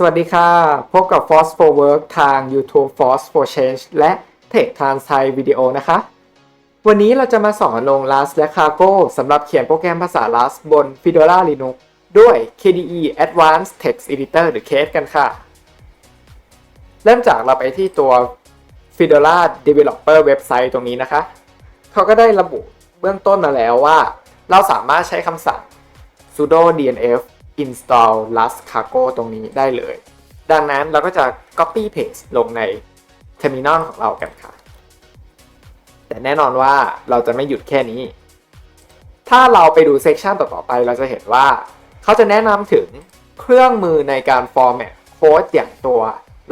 สวัสดีค่ะ พบกับ Force for Work ทาง YouTube Force for Change และ Tech Trans Thai Video นะคะ วันนี้เราจะมาสอนลง Rust และ Cargo สำหรับเขียนโปรแกรมภาษา Rust บน Fedora Linux ด้วย KDE Advanced Text Editor หรือ Case กันค่ะ เริ่มจากเราไปที่ตัว Fedora Developer Website ตรงนี้นะคะ เขาก็ได้ระบุเบื้องต้นมาแล้วว่า เราสามารถใช้คำสั่ง sudo dnf install rust cargo ตรงนี้ได้เลย ดังนั้นเราก็จะ copy paste ลงใน terminal ของเรากันค่ะ แต่แน่นอนว่าเราจะไม่หยุดแค่นี้ ถ้าเราไปดูเซกชันต่อๆไปเราจะเห็นว่า เขาจะแนะนำถึงเครื่องมือในการ format โค้ดอย่างตัว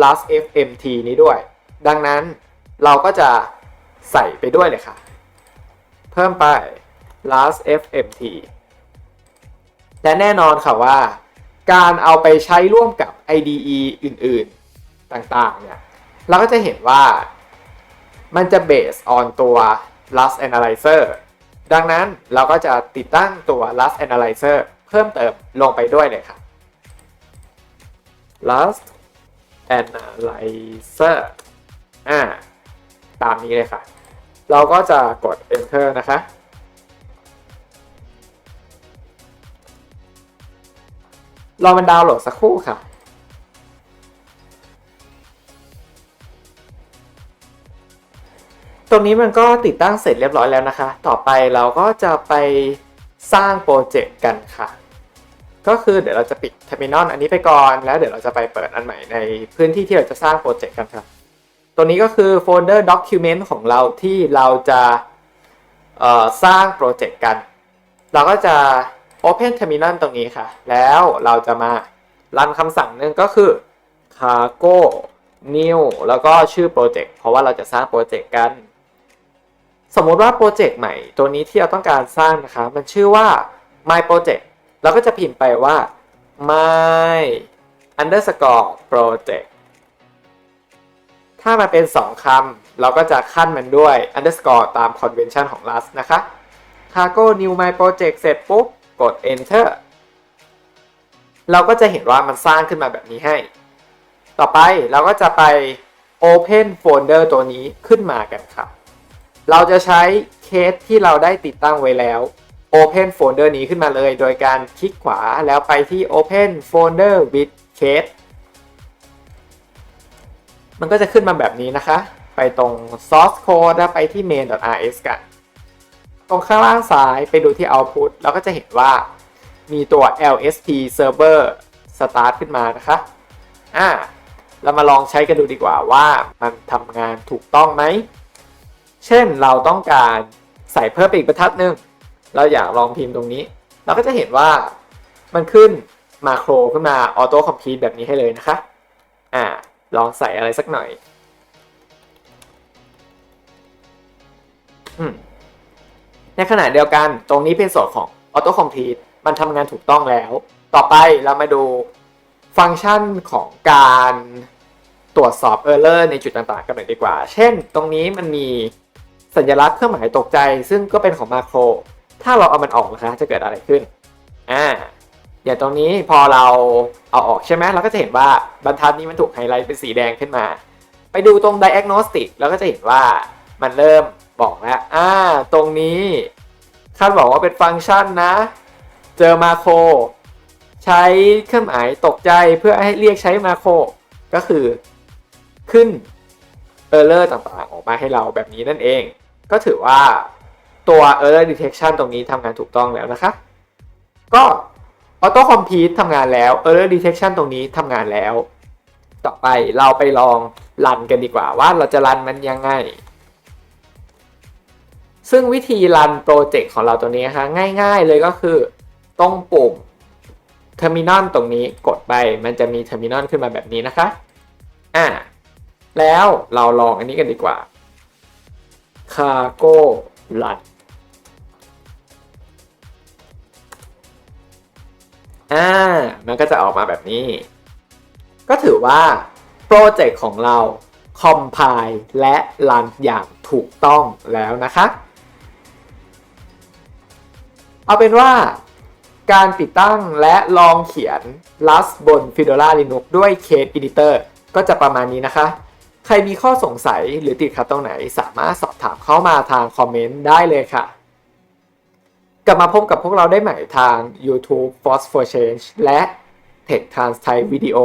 rust fmt นี้ด้วย ดังนั้นเราก็จะใส่ไปด้วยเลยค่ะ เพิ่มไป last fmt และแน่นอนค่ะว่า การเอาไปใช้ร่วมกับ IDE อื่นๆต่างๆเนี่ยเราก็จะเห็นว่ามันจะ base on ตัว Rust Analyzer ดังนั้นเราก็จะติดตั้งตัว Rust Analyzer เพิ่มเติมลงไปด้วยเลยค่ะ Rust Analyzer อ่าตามนี้เลยค่ะ เราก็จะกด enter นะคะ รอมันดาวน์โหลดสักครู่ค่ะตรงนี้มันก็ติดตั้งเสร็จเรียบร้อยแล้วนะคะ ต่อไปเราก็จะไปสร้างโปรเจกต์กันค่ะ ก็คือเดี๋ยวเราจะปิด Terminal อันนี้ไปก่อน แล้วเดี๋ยวเราจะไปเปิดอันใหม่ในพื้นที่ที่เราจะสร้างโปรเจกต์กันครับ ตัวนี้ก็คือโฟลเดอร์ Document ของเราที่เราจะสร้างโปรเจกต์กัน เราก็จะ Open Terminal ตรงนี้ค่ะ แล้วเราจะมารันคำสั่งหนึ่งก็คือ cargo new แล้วก็ชื่อโปรเจกต์เพราะว่าเราจะสร้างโปรเจกต์กัน สมมติว่าโปรเจกต์ใหม่ตัวนี้ที่เราต้องการสร้างนะคะ มันชื่อว่า my project เราก็จะพิมพ์ไปว่า my underscore project ถ้ามันเป็น 2 คำ เราก็จะขั้นมันด้วย underscore ตาม convention ของ Rust นะคะ cargo new my project เสร็จปุ๊บ กด enter เราก็จะเห็นว่ามันสร้างขึ้นมาแบบนี้ให้ ต่อไปเราก็จะไป open folder ตัวนี้ขึ้นมากันครับ เราจะใช้เคสที่เราได้ติดตั้งไว้แล้ว open folder นี้ขึ้นมาเลย โดยการคลิกขวาแล้วไปที่ open folder with case มันก็จะขึ้นมาแบบนี้นะคะ ไปตรง source code แล้วไปที่ main.rs กัน ตรงข้างล่างซ้ายไปดูที่ output เราก็จะเห็นว่ามีตัว lsp server start ขึ้นมานะคะอ่าเรามาลองใช้กันดูดีกว่าว่ามันทำงานถูกต้องไหม เช่นเราต้องการใส่เพิ่มอีกบรรทัดหนึ่งเราอยากลองพิมพ์ตรงนี้ เราก็จะเห็นว่ามันขึ้นมาโครขึ้นมาออโต้คอมพลีทแบบนี้ให้เลยนะคะ อ่า ลองใส่อะไรสักหน่อย อืม ในขณะเดียวกันตรงนี้เป็นส่วนของ Auto Complete มันทำงานถูกต้องแล้ว ต่อไปเรามาดูฟังก์ชันของการตรวจสอบ Error ในจุดต่างๆ กันหน่อยดีกว่า เช่น ตรงนี้มันมีสัญลักษณ์เครื่องหมายตกใจ ซึ่งก็เป็นของมาโคร ถ้าเราเอามันออกนะคะจะเกิดอะไรขึ้น อ่า อย่างตรงนี้พอเราเอาออกใช่ไหมเราก็จะเห็นว่าบรรทัดนี้มันถูกไฮไลท์เป็นสีแดงขึ้นมา ไปดูตรง diagnostic เราก็จะเห็นว่ามันเริ่ม บอกแล้วอ่า ตรงนี้คาดบอกว่าเป็นฟังก์ชันนะ เจอมาโคร ใช้เครื่องหมายตกใจเพื่อให้เรียกใช้มาโคร ก็คือขึ้น error ต่างๆ ออกมาให้เราแบบนี้นั่นเอง ก็ถือว่าตัว error detection ตรงนี้ทำงานถูกต้องแล้วนะคะ ก็ auto complete ทำงานแล้ว error detection ตรงนี้ทำงานแล้ว ต่อไปเราไปลองรันกันดีกว่าว่าเราจะรันมันยังไง ซึ่งวิธีรันโปรเจกต์ของเราตัวนี้นะคะง่ายๆเลยก็คือตรงปุ่ม Terminal ตรงนี้กดไปมันจะมี Terminal ขึ้นมาแบบนี้นะคะอ่าแล้วเราลองอันนี้กันดีกว่า Cargo Run อ่า มันก็จะออกมาแบบนี้ ก็ถือว่า โปรเจกต์ของเราคอมไพล์และรันอย่างถูกต้องแล้วนะคะ เอาเป็นว่าการติดตั้งและลองเขียน Rust บน Fedora Linux ด้วย Case Editor ก็จะประมาณนี้นะคะ ใครมีข้อสงสัยหรือติดขัดตรงไหน สามารถสอบถามเข้ามาทางคอมเมนต์ได้เลยค่ะ กลับมาพบกับพวกเราได้ใหม่ทาง YouTube Force for Change และ Tech Trans Thai Video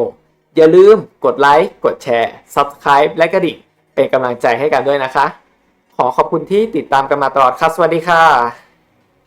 อย่าลืมกดไลค์กดแชร์ Subscribe และกระดิ่งเป็นกำลังใจให้กันด้วยนะคะ ขอขอบคุณที่ติดตามกันมาตลอดค่ะสวัสดีค่ะ